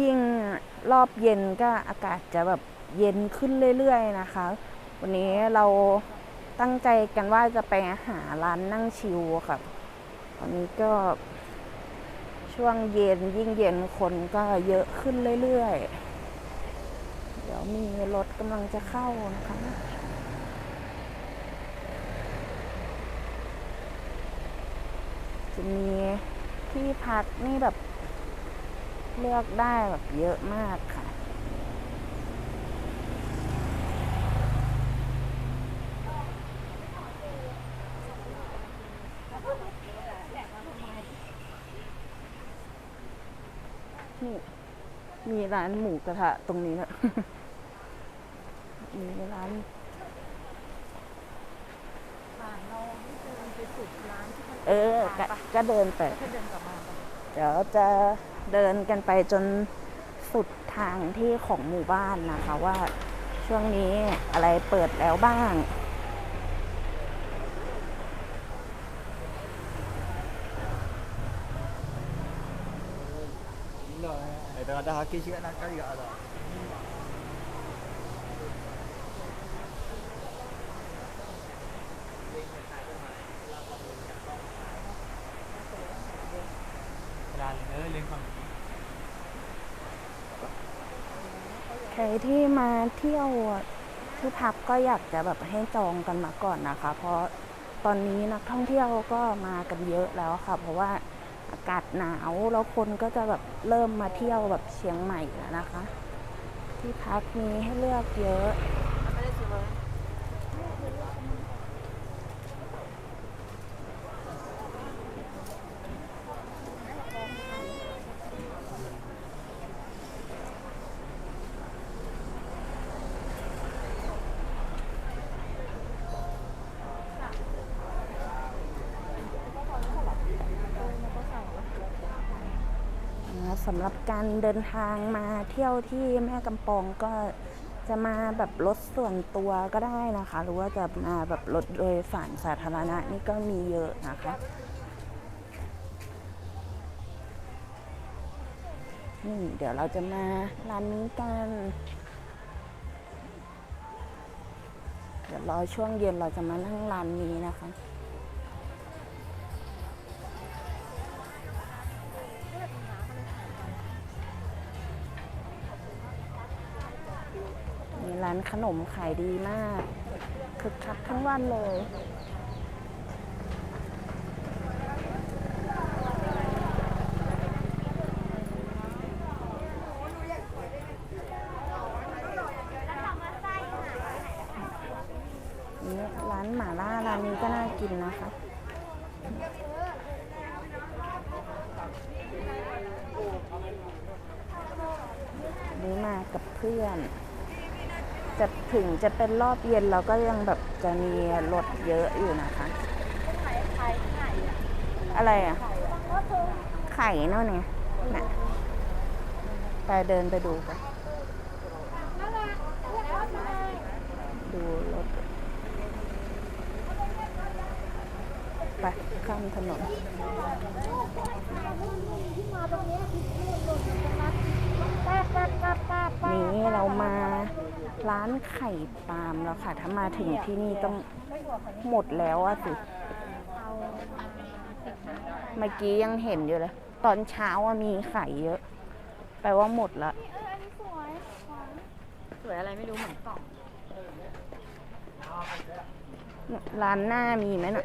ยิ่งรอบเย็นก็อากาศจะแบบเย็นขึ้นเรื่อยๆนะคะ วันนี้เราตั้งใจกันว่าจะไปหาร้านนั่งชิลค่ะตอนนี้ก็ช่วงเย็นยิ่งเย็นคนก็เยอะขึ้นเรื่อยๆ เดี๋ยวมีรถกำลังจะเข้านะคะจะมีที่พักนี่แบบ เลือกได้แบบเยอะมากค่ะ นี่ มีร้านหมูกระทะตรงนี้นะมีร้านผ่านเราที่เดินไปสุดร้านที่มันเออก็ก็เดินไปแค่เดินกลับมาปะเดี๋ยวจะ เดินกันไปจนสุดทางที่ของหมู่บ้านนะคะว่าช่วงนี้อะไรเปิดแล้วบ้าง Để đó đó kia chứ nó có gì ở đó เวลาเออเรียนความ ใครที่มาเที่ยวที่พักก็อยากจะแบบให้จองกันมาก่อนนะคะ เพราะตอนนี้นักท่องเที่ยวก็มากันเยอะแล้วค่ะ เพราะว่าอากาศหนาวแล้วคนก็จะแบบเริ่มมาเที่ยวแบบเชียงใหม่แล้วนะคะ ที่พักมีให้เลือกเยอะ ไม่ได้ซื้อเลย นะ สำหรับการเดินทางมาเที่ยวที่แม่กำปองก็จะมาแบบรถส่วนตัวก็ได้นะคะ หรือว่าจะมาแบบรถโดยสารสาธารณะนี่ก็มีเยอะนะคะนี่เดี๋ยวเราจะมาร้านนี้กัน เดี๋ยวรอช่วงเย็นเราจะมานั่งร้านนี้นะคะานขนมขายดีมากคึกคักทั้งวันเลยนี่ร้านหม่าล่าร้านนี้ก็น่ากินนะคะนี่มากับเพื่อน จะถึงจะเป็นรอบเย็นเราก็ยังแบบจะมีรถเยอะอยู่นะคะ อะไรอะ ไข่เนั่นไงน่ะไปเดินไปดูกันดูรถไปข้ามถนนเรามา ร้านไข่ปาล์มแล้วค่ะ ถ้ามาถึงที่นี่ต้องหมดแล้วอะสิ เมื่อกี้ยังเห็นอยู่เลย ตอนเช้าอะมีไข่เยอะ แปลว่าหมดละสวยอะไรไม่รู้เหมือนกล่องร้านหน้ามีไหมน่ะ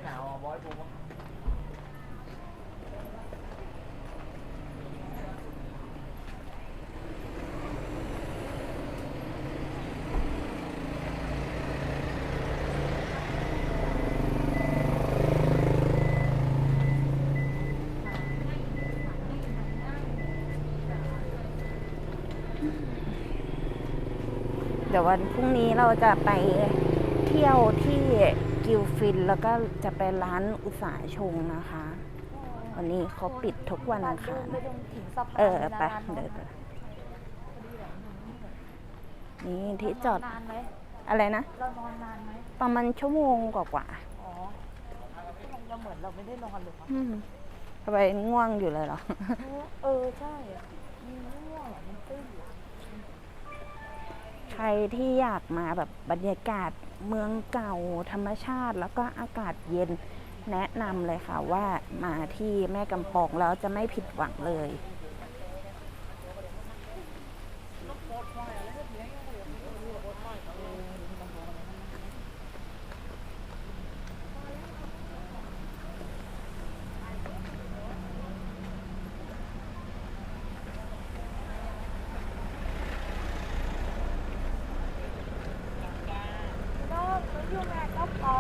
เดี๋ยววันพรุ่งนี้เราจะไปเที่ยวที่กิลฟิน แล้วก็จะไปร้านอุตสาหชงนะคะ วันนี้เขาปิดทุกวันอังคารไปตรงถึงสะพานเออลยนะไปร้านเดินนไปนี่ที่จอดนานไหมอะไรนะ เรานอนนานไหมประมาณชั่วโมงกว่าอ๋อเราเหมือนเราไม่ได้นอนเลยค่ะๆอืมทำไมง่วงอยู่เลยเหรอ เออ ใช่มีง่วงอะมัน รที่อยากมาแบบบรรยากาศเมืองเก่าธรรมชาติ แล้วก็อากาศเย็นแนะนำเลยค่ะว่ามาที่แม่กำปองแล้วจะไม่ผิดหวังเลย โลกมันอยู่แม่ก็พอ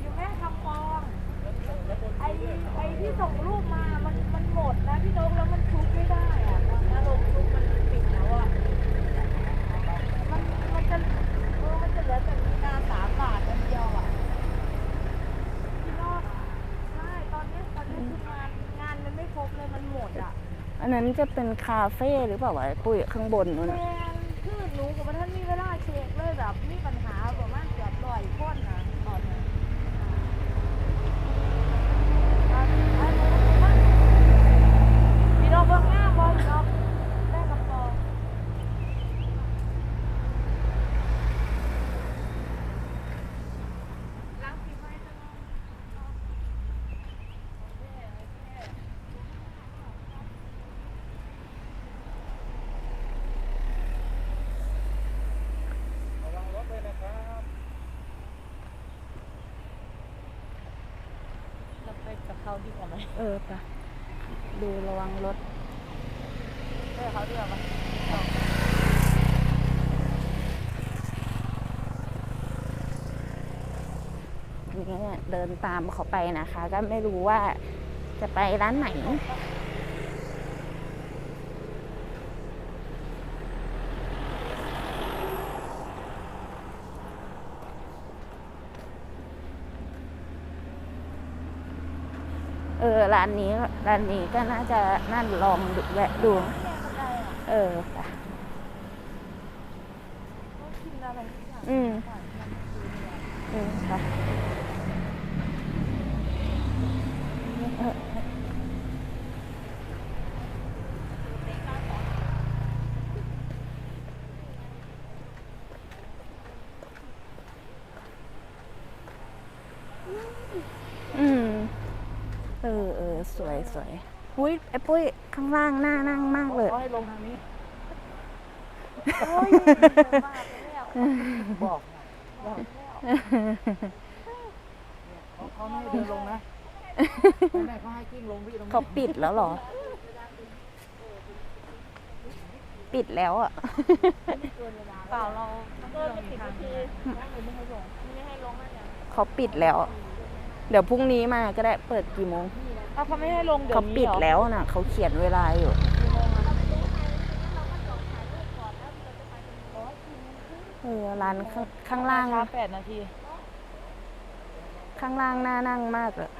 อยู่แม่คำปองไอ้ไอ้ที่ส่งรูปมา มันมันหมดนะพี่นกแล้วมันชุบไม่ได้อะตอนนี้ลงชุบมันปิดแล้วอะมันมันจะเออมันจะเหลือแต่มีนาสามบาทอันเดียวอะพี่นกใช่ตอนนี้ตอนนี้คืองานงานมันไม่ครบเลยมันหมดอะ อั นั้นจะเป็นคาเฟ่หรือเปล่าวะปุ้ยข้างบนนู้น แม น่ะ นคือหนูกับท่านมีเวลาเช็คเลยแบบมีปัญหาประมาณเกือบร้อยคนนะตอนนั้นอ่าอันนี้มันพี่น้องเบิ่งหน้าบอลเนาะได้กับปองล้างฝีไม้จังเลย ระวังรถเลยนะครับ เราไป กับเขาดีกว่าไหมเออปะดูระวังรถไปกับเขาดีกว่าไหมนี่เดินตามเขาไปนะคะ ก็ไม่รู้ว่าจะไปร้านไหน เออร้านนี้ร้านนี้ก็น่าจะน่าลองดูแวะดู เอออไปต้องกินอะอืมอืมันคือเนี่ย อืมไปเอออืม เออเออ สวยสวยอุ้ยไอ้ปุ้ยข้างล่างน่านั่งมากเลยเขาให้ลงทางนี้โอ้ยเยอะมากเลยเนี่ยบอกบอกเขาเขาไม่ให้เดินลงนะแม่เขาให้กิ้งลงพี่ตรงนี้เขาปิดแล้วเหรอ ปิดแล้วอะเปล่าเราเกินไปสิบนาทีไม่ให้ลงไม่ให้ลงนั่นเนี่ยเขาปิดแล้ว เดี๋ยวพรุ่งนี้มาก็ได้เปิดกี่โมง เอาเขาไม่ให้ลงเดี๋ยวเขานี้ปิดเหรอแล้วน่ะเขาเขียนเวลาอยู่กี่โมงอะเออร้านข้างข้างล่าง ช้าแปดนาที ข้างล่างน่านั่งมากเลย